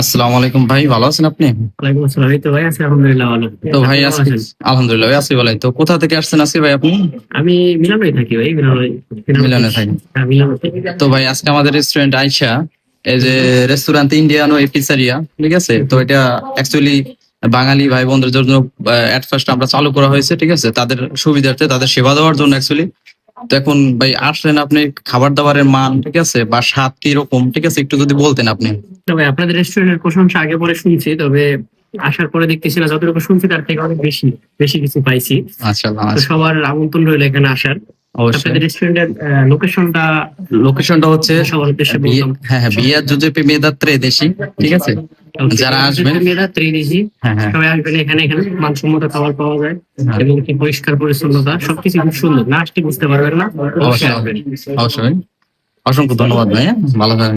আসসালামু আলাইকুম ভাই ভালো আছেন আপনি? ওয়ালাইকুম আসসালাম। এই তো ভাই আছি আলহামদুলিল্লাহ ভালো তো ভাই? আলহামদুলিল্লাহ আছি তো কোথা থেকে আসছেন আজকে ভাই আপনি? আমি মিলানোই থাকি ভাই মিলানে। হ্যাঁ মিলানো থাকি। তো ভাই আজকে আমাদের রেস্টুরেন্ট আইসা এই যে রেস্টুরেন্ট ইন্ডিয়ানো পিসারিয়া ঠিক আছে? তো এটা অ্যাকচুয়ালি বাঙালি ভাই বোনদের জন্য এট ফার্স্ট আমরা চালু করা হয়েছে ঠিক আছে? তাদের সুবিধার্থে তাদের সেবা দেওয়ার জন্য অ্যাকচুয়ালি তো এখন ভাই আসলেন আপনি খাবার দাবারের মান ঠিক আছে? বা স্বাদ কীরকম ঠিক আছে একটু যদি বলতেন আপনি। তবে আপনাদের রেস্টুরেন্টের প্রশংসা আগে পরে শুনছি তবে আসার পরে দেখতেছি না যতটুকু শুনছি তার থেকে অনেক বেশি বেশি কিছু পাইছি। সবার আমন্ত্রণ রইল এখানে আসার। আপনাদের রেস্টুরেন্টের লোকেশনটা লোকেশনটা হচ্ছে হ্যাঁ হ্যাঁ বিয়ার জুজেপি ঠিক আছে? যারা আসবেন- মেয়েরা ত্রিদেশি হ্যাঁ সবাই আসবেন এখানে এখানে মানসম্মত খাবার পাওয়া যায়। এবং কি পরিষ্কার পরিচ্ছন্নতা সবকিছু খুব সুন্দর। না আসতে বুঝতে পারবেন না অবশ্যই অবশ্যই অসংখ্য ধন্যবাদ ভাইয়া। ভালো থাকেন